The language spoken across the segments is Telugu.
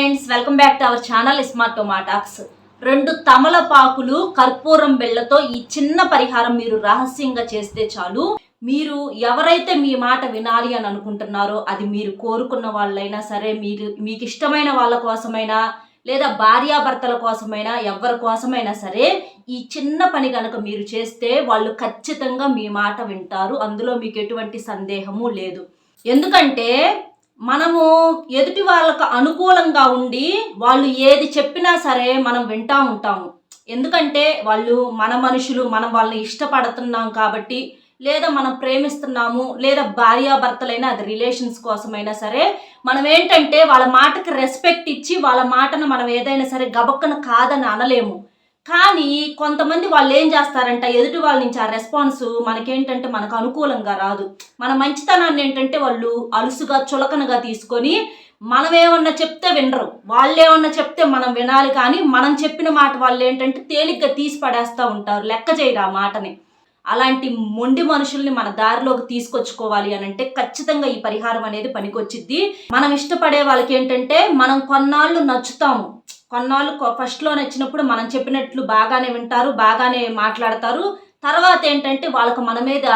Friends welcome back to our channel smart టొమాటాక్స్. రెండు తమలపాకులు కర్పూరం బెల్లతో ఈ చిన్న పరిహారం మీరు రహస్యంగా చేస్తే చాలు. మీరు ఎవరైతే మీ మాట వినాలి అని అనుకుంటున్నారో అది మీరు కోరుకున్న వాళ్ళైనా సరే మీరు మీకు ఇష్టమైన వాళ్ళ కోసమైనా లేదా భార్యాభర్తల కోసమైనా ఎవరి కోసమైనా సరే ఈ చిన్న పని కనుక మీరు చేస్తే వాళ్ళు ఖచ్చితంగా మీ మాట వింటారు. అందులో మీకు ఎటువంటి సందేహము లేదు. ఎందుకంటే మనము ఎదుటి వాళ్ళకు అనుకూలంగా ఉండి వాళ్ళు ఏది చెప్పినా సరే మనం వింటా ఉంటాము. ఎందుకంటే వాళ్ళు మన మనుషులు మనం వాళ్ళని ఇష్టపడుతున్నాం కాబట్టి లేదా మనం ప్రేమిస్తున్నాము లేదా భార్యాభర్తలైనా అది రిలేషన్స్ కోసమైనా సరే మనం ఏంటంటే వాళ్ళ మాటకి రెస్పెక్ట్ ఇచ్చి వాళ్ళ మాటను మనం ఏదైనా సరే గబక్కన కాదని అనలేము. కానీ కొంతమంది వాళ్ళు ఏం చేస్తారంట? ఎదుటి వాళ్ళ నుంచి ఆ రెస్పాన్స్ మనకేంటంటే మనకు అనుకూలంగా రాదు. మన మంచితనాన్ని ఏంటంటే వాళ్ళు అలుసుగా చులకనగా తీసుకొని మనం ఏమన్నా చెప్తే వినరు. వాళ్ళేమన్నా చెప్తే మనం వినాలి కానీ మనం చెప్పిన మాట వాళ్ళు ఏంటంటే తేలిగ్గా తీసి పడేస్తూ ఉంటారు. లెక్క చేయరు ఆ మాటని. అలాంటి మొండి మనుషుల్ని మన దారిలోకి తీసుకొచ్చుకోవాలి అని అంటే ఖచ్చితంగా ఈ పరిహారం అనేది పనికొచ్చిద్ది. మనం ఇష్టపడే వాళ్ళకి ఏంటంటే మనం కొన్నాళ్ళు నచ్చుతాము. కొన్నాళ్ళు కొ- ఫస్ట్లో నచ్చినప్పుడు మనం చెప్పినట్లు బాగానే వింటారు బాగానే మాట్లాడతారు. తర్వాత ఏంటంటే వాళ్ళకు మన మీద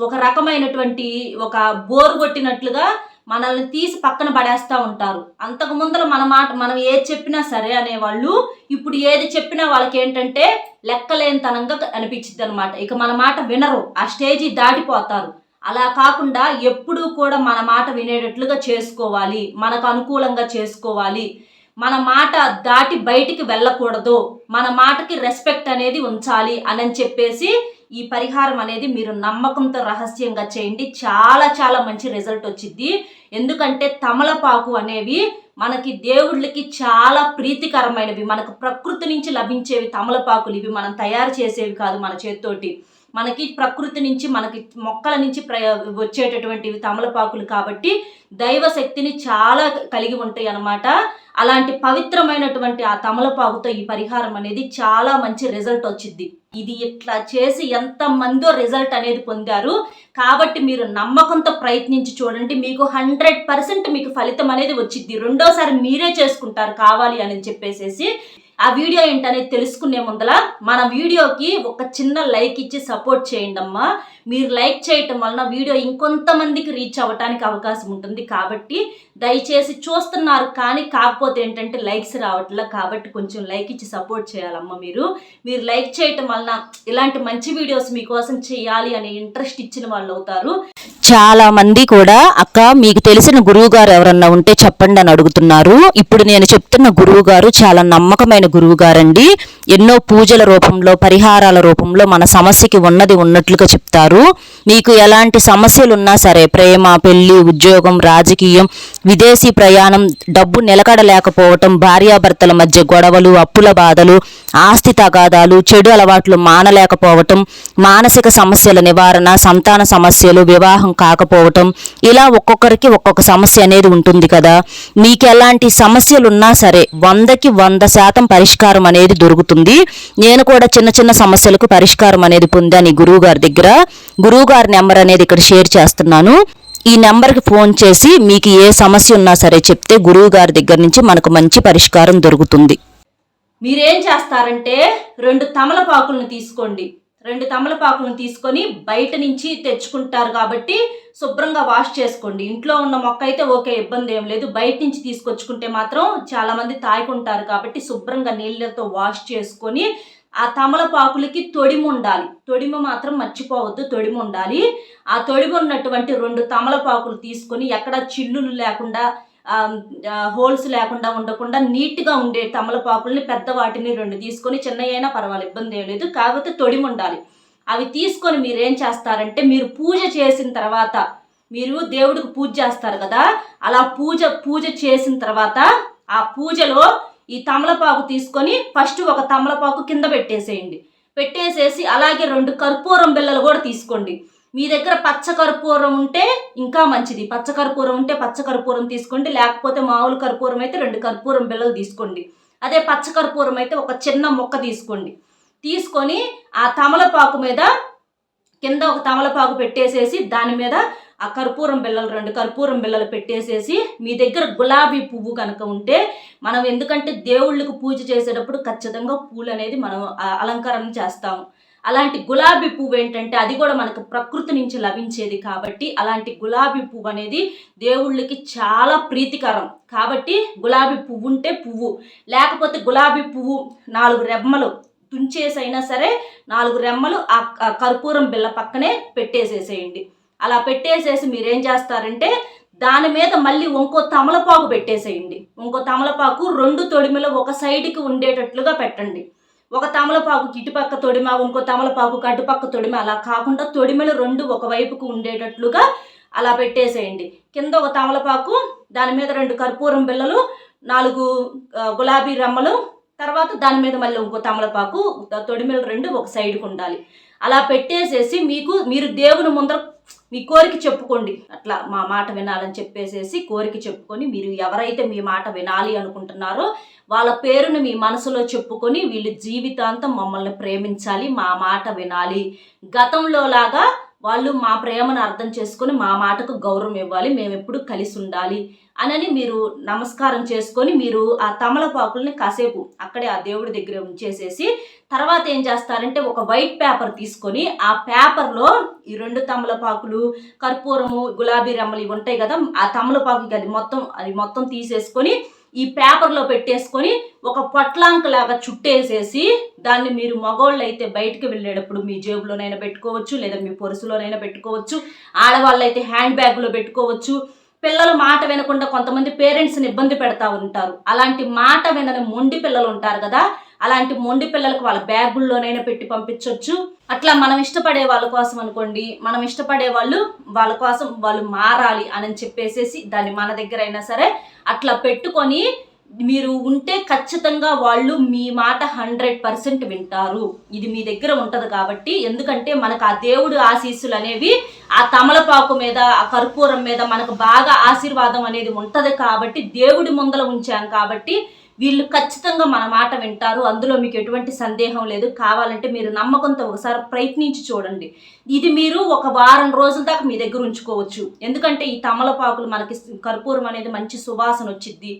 ఒక రకమైనటువంటి ఒక బోరు కొట్టినట్లుగా మనల్ని తీసి పక్కన పడేస్తూ ఉంటారు. అంతకు ముందర మన మాట మనం ఏది చెప్పినా సరే అనేవాళ్ళు ఇప్పుడు ఏది చెప్పినా వాళ్ళకి ఏంటంటే లెక్కలేనితనంగా అనిపించింది అనమాట ఇక మన మాట వినరు ఆ స్టేజీ దాటిపోతారు. అలా కాకుండా ఎప్పుడూ కూడా మన మాట వినేటట్లుగా చేసుకోవాలి మనకు అనుకూలంగా చేసుకోవాలి. మన మాట దాటి బయటికి వెళ్ళకూడదు. మన మాటకి రెస్పెక్ట్ అనేది ఉంచాలి అని చెప్పేసి ఈ పరిహారం అనేది మీరు నమ్మకంతో రహస్యంగా చేయండి. చాలా చాలా మంచి రిజల్ట్ వచ్చింది ఎందుకంటే తమలపాకు అనేవి మనకి దేవుళ్ళకి చాలా ప్రీతికరమైనవి. మనకు ప్రకృతి నుంచి లభించేవి తమలపాకులు. ఇవి మనం తయారు చేసేవి కాదు మన చేత్తోటి. మనకి ప్రకృతి నుంచి మనకి మొక్కల నుంచి ప్ర వచ్చేటటువంటివి తమలపాకులు కాబట్టి దైవ శక్తిని చాలా కలిగి ఉంటాయి అన్నమాట. అలాంటి పవిత్రమైనటువంటి ఆ తమలపాకుతో ఈ పరిహారం అనేది చాలా మంచి రిజల్ట్ వచ్చింది ఇది ఇట్లా చేసి ఎంత మందో రిజల్ట్ అనేది పొందారు. కాబట్టి మీరు నమ్మకంతో ప్రయత్నించి చూడండి. మీకు హండ్రెడ్ పర్సెంట్ మీకు ఫలితం అనేది వచ్చింది రెండోసారి మీరే చేసుకుంటారు కావాలి అని చెప్పేసేసి ఆ వీడియో ఏంటనేది తెలుసుకునే ముందల మన వీడియోకి ఒక చిన్న లైక్ ఇచ్చి సపోర్ట్ చేయండి అమ్మా మీరు లైక్ చేయటం వలన వీడియో ఇంకొంతమందికి రీచ్ అవ్వటానికి అవకాశం ఉంటుంది. కాబట్టి దయచేసి చూస్తున్నారు కానీ కాకపోతే ఏంటంటే లైక్స్ రావట్లే కాబట్టి కొంచెం లైక్ ఇచ్చి సపోర్ట్ చేయాలమ్మా మీరు. మీరు లైక్ చేయటం వలన ఇలాంటి మంచి వీడియోస్ మీకోసం చేయాలి అనే ఇంట్రెస్ట్ ఇచ్చిన వాళ్ళు అవుతారు. చాలా మంది కూడా అక్క మీకు తెలిసిన గురువు గారు ఎవరన్నా ఉంటే చెప్పండి అని అడుగుతున్నారు. ఇప్పుడు నేను చెప్తున్న గురువు గారు చాలా నమ్మకమైన గురువు గారండి. ఎన్నో పూజల రూపంలో పరిహారాల రూపంలో మన సమస్యకి ఉన్నది ఉన్నట్లుగా చెప్తారు. మీకు ఎలాంటి సమస్యలు ఉన్నా సరే ప్రేమ పెళ్ళి ఉద్యోగం రాజకీయం విదేశీ ప్రయాణం డబ్బు నిలకడలేకపోవటం భార్యాభర్తల మధ్య గొడవలు అప్పుల బాధలు ఆస్తి తగాదాలు చెడు అలవాట్లు మానలేకపోవటం మానసిక సమస్యల నివారణ సంతాన సమస్యలు వివాహం కాకపోవటం ఇలా ఒక్కొక్కరికి ఒక్కొక్క సమస్య అనేది ఉంటుంది కదా. మీకు ఎలాంటి సమస్యలు ఉన్నా సరే వందకి వంద శాతం పరిష్కారం అనేది దొరుకుతుంది. నేను కూడా చిన్న చిన్న సమస్యలకు పరిష్కారం అనేది పొందాను ఈ దగ్గర. గురువు వారి నెంబర్ అనేది ఇక్కడ షేర్ చేస్తున్నాను. ఈ నెంబర్కి ఫోన్ చేసి మీకు ఏ సమస్య ఉన్నా సరే చెప్తే గురువు గారి దగ్గర నుంచి మనకు మంచి పరిష్కారం దొరుకుతుంది. మీరేం చేస్తారంటే రెండు తమలపాకులను తీసుకోండి. రెండు తమలపాకులను తీసుకొని బయట నుంచి తెచ్చుకుంటారు కాబట్టి శుభ్రంగా వాష్ చేసుకోండి. ఇంట్లో ఉన్న మొక్క అయితే ఓకే ఇబ్బంది ఏం లేదు. బయట నుంచి తీసుకొచ్చుకుంటే మాత్రం చాలామంది తాగుకుంటారు కాబట్టి శుభ్రంగా నీళ్ళతో వాష్ చేసుకొని ఆ తమలపాకులకి తొడిము ఉండాలి. తొడిమ మాత్రం మర్చిపోవద్దు తొడిమ ఉండాలి. ఆ తొడిమ ఉన్నటువంటి రెండు తమలపాకులు తీసుకొని ఎక్కడ చిల్లులు లేకుండా హోల్స్ లేకుండా ఉండకుండా నీట్గా ఉండే తమలపాకుల్ని పెద్ద వాటిని రెండు తీసుకొని చిన్న అయినా పర్వాలేదు ఇబ్బంది ఏం లేదు. కాకపోతే తొడిమి ఉండాలి. అవి తీసుకొని మీరు ఏం చేస్తారంటే మీరు పూజ చేసిన తర్వాత మీరు దేవుడికి పూజ చేస్తారు కదా అలా పూజ పూజ చేసిన తర్వాత ఆ పూజలో ఈ తమలపాకు తీసుకొని ఫస్ట్ ఒక తమలపాకు కింద పెట్టేసేయండి. పెట్టేసేసి అలాగే రెండు కర్పూరం బిళ్ళలు కూడా తీసుకోండి. మీ దగ్గర పచ్చ కర్పూరం ఉంటే ఇంకా మంచిది. పచ్చ కర్పూరం ఉంటే పచ్చ కర్పూరం తీసుకోండి. లేకపోతే మామూలు కర్పూరం అయితే రెండు కర్పూరం బిళ్ళలు తీసుకోండి. అదే పచ్చ కర్పూరం అయితే ఒక చిన్న మొక్క తీసుకోండి. తీసుకొని ఆ తమలపాకు మీద కింద ఒక తమలపాకు పెట్టేసేసి దాని మీద ఆ కర్పూరం బిళ్ళలు రెండు కర్పూరం బిళ్ళలు పెట్టేసేసి మీ దగ్గర గులాబీ పువ్వు కనుక ఉంటే మనం ఎందుకంటే దేవుళ్ళకు పూజ చేసేటప్పుడు ఖచ్చితంగా పూలు అనేది మనం అలంకరణ చేస్తాము. అలాంటి గులాబీ పువ్వు ఏంటంటే అది కూడా మనకు ప్రకృతి నుంచి లభించేది కాబట్టి అలాంటి గులాబీ పువ్వు అనేది దేవుళ్ళకి చాలా ప్రీతికరం. కాబట్టి గులాబీ పువ్వు ఉంటే పువ్వు లేకపోతే గులాబీ పువ్వు నాలుగు రెమ్మలు తుంచేసైనా సరే నాలుగు రెమ్మలు ఆ కర్పూరం బిళ్ళ పక్కనే పెట్టేసేసేయండి. అలా పెట్టేసేసి మీరేం చేస్తారంటే దాని మీద మళ్ళీ ఇంకో తమలపాకు పెట్టేసేయండి. ఇంకో తమలపాకు రెండు తొడిమిలో ఒక సైడ్కి ఉండేటట్లుగా పెట్టండి. ఒక తమలపాకుకి ఇటుపక్క తొడిమ ఇంకో తమలపాకు అటుపక్క తొడిమ అలా కాకుండా తొడిమలు రెండు ఒక వైపుకు ఉండేటట్లుగా అలా పెట్టేసేయండి. కింద ఒక తమలపాకు దాని మీద రెండు కర్పూరం బిళ్ళలు నాలుగు గులాబీ రమ్మలు తర్వాత దాని మీద మళ్ళీ ఇంకో తమలపాకు తొడిమలు రెండు ఒక సైడ్కి ఉండాలి. అలా పెట్టేసేసి మీకు మీరు దేవుని ముందర మీ కోరిక చెప్పుకోండి. అట్లా మా మాట వినాలని చెప్పేసేసి కోరిక చెప్పుకొని మీరు ఎవరైతే మీ మాట వినాలి అనుకుంటున్నారో వాళ్ళ పేరును మీ మనసులో చెప్పుకొని వీళ్ళు జీవితాంతం మమ్మల్ని ప్రేమించాలి మా మాట వినాలి. గతంలో లాగా వాళ్ళు మా ప్రేమను అర్థం చేసుకొని మా మాటకు గౌరవం ఇవ్వాలి మేము ఎప్పుడు కలిసి ఉండాలి అనని మీరు నమస్కారం చేసుకొని మీరు ఆ తమలపాకుల్ని కాసేపు అక్కడే ఆ దేవుడి దగ్గర ఉంచేసేసి తర్వాత ఏం చేస్తారంటే ఒక వైట్ పేపర్ తీసుకొని ఆ పేపర్లో ఈ రెండు తమలపాకులు కర్పూరము గులాబీ రెమ్మలు ఇవి ఉంటాయి కదా ఆ తమలపాకుకి అది మొత్తం అది మొత్తం తీసేసుకొని ఈ పేపర్లో పెట్టేసుకొని ఒక పొట్లాంక లాగా చుట్టేసేసి దాన్ని మీరు మగవాళ్ళు అయితే బయటికి వెళ్ళేటప్పుడు మీ జేబులోనైనా పెట్టుకోవచ్చు లేదా మీ పొరుసులోనైనా పెట్టుకోవచ్చు ఆడవాళ్ళు అయితే హ్యాండ్ బ్యాగ్లో పెట్టుకోవచ్చు. పిల్లలు మాట వినకుండా కొంతమంది పేరెంట్స్ని ఇబ్బంది పెడతా ఉంటారు. అలాంటి మాట వినని మొండి పిల్లలు ఉంటారు కదా అలాంటి మొండి పిల్లలకు వాళ్ళ బ్యాగుల్లోనైనా పెట్టి పంపించవచ్చు అట్లా మనం ఇష్టపడే వాళ్ళ కోసం అనుకోండి మనం ఇష్టపడే వాళ్ళు వాళ్ళ కోసం వాళ్ళు మారాలి అని చెప్పేసేసి దాన్ని మన దగ్గర అయినా సరే అట్లా పెట్టుకొని మీరు ఉంటే ఖచ్చితంగా వాళ్ళు మీ మాట హండ్రెడ్ పర్సెంట్ వింటారు. ఇది మీ దగ్గర ఉంటుంది కాబట్టి ఎందుకంటే మనకు ఆ దేవుడు ఆశీస్సులు అనేవి ఆ తమలపాకు మీద ఆ కర్పూరం మీద మనకు బాగా ఆశీర్వాదం అనేది ఉంటుంది కాబట్టి దేవుడి ముందల ఉంచాం కాబట్టి వీళ్ళు ఖచ్చితంగా మన మాట వింటారు. అందులో మీకు ఎటువంటి సందేహం లేదు. కావాలంటే మీరు నమ్మకంతో ఒకసారి ప్రయత్నించి చూడండి. ఇది మీరు ఒక వారం రోజుల దాకా మీ దగ్గర ఉంచుకోవచ్చు. ఎందుకంటే ఈ తమలపాకులు మనకి కర్పూరం అనేది మంచి సువాసన వచ్చిద్ది.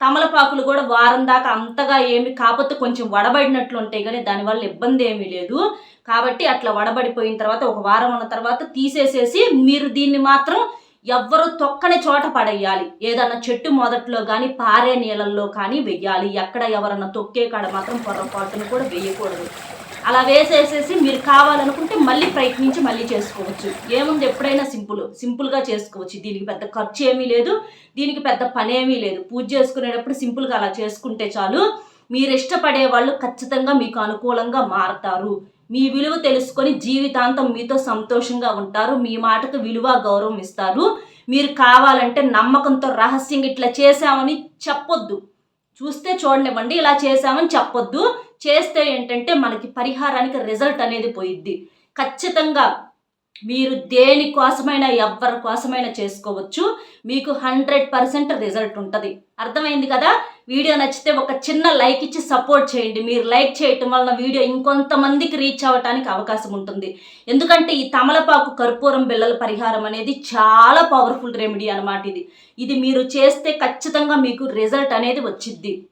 తమలపాకులు కూడా వారం దాకా అంతగా ఏమి కాకపోతే కొంచెం వడబడినట్లు ఉంటాయి కానీ దానివల్ల ఇబ్బంది ఏమీ లేదు. కాబట్టి అట్లా వడబడిపోయిన తర్వాత ఒక వారం ఉన్న తర్వాత తీసేసేసి మీరు దీన్ని మాత్రం ఎవ్వరు తొక్కని చోట పడేయాలి. ఏదన్నా చెట్టు మొదట్లో కానీ పారే నీళ్ళల్లో కానీ వెయ్యాలి. ఎక్కడ ఎవరన్నా తొక్కే కాడ మాత్రం పొరపాటును కూడా వేయకూడదు. అలా వేసేసేసి మీరు కావాలనుకుంటే మళ్ళీ ప్రయత్నించి మళ్ళీ చేసుకోవచ్చు. ఏముంది? ఎప్పుడైనా సింపుల్ సింపుల్గా చేసుకోవచ్చు. దీనికి పెద్ద ఖర్చు ఏమీ లేదు. దీనికి పెద్ద పని ఏమీ లేదు. పూజ చేసుకునేటప్పుడు సింపుల్గా అలా చేసుకుంటే చాలు. మీరు ఇష్టపడే వాళ్ళు ఖచ్చితంగా మీకు అనుకూలంగా మారతారు. మీ విలువ తెలుసుకొని జీవితాంతం మీతో సంతోషంగా ఉంటారు. మీ మాటకు విలువ గౌరవం ఇస్తారు. మీరు కావాలంటే నమ్మకంతో రహస్యంగా ఇట్లా చేశామని చెప్పొద్దు. చూస్తే చూడనివ్వండి ఇలా చేశామని చెప్పొద్దు. చేస్తే ఏంటంటే మనకి పరిహారానికి రిజల్ట్ అనేది పోయిద్ది. ఖచ్చితంగా మీరు దేనికోసమైనా ఎవరి కోసమైనా చేసుకోవచ్చు. మీకు హండ్రెడ్ పర్సెంట్ రిజల్ట్ ఉంటుంది. అర్థమైంది కదా? వీడియో నచ్చితే ఒక చిన్న లైక్ ఇచ్చి సపోర్ట్ చేయండి. మీరు లైక్ చేయటం వలన వీడియో ఇంకొంతమందికి రీచ్ అవ్వడానికి అవకాశం ఉంటుంది. ఎందుకంటే ఈ తమలపాకు కర్పూరం బిళ్ళల పరిహారం అనేది చాలా పవర్ఫుల్ రెమెడీ అన్నమాట ఇది. ఇది మీరు చేస్తే ఖచ్చితంగా మీకు రిజల్ట్ అనేది వచ్చిద్ది.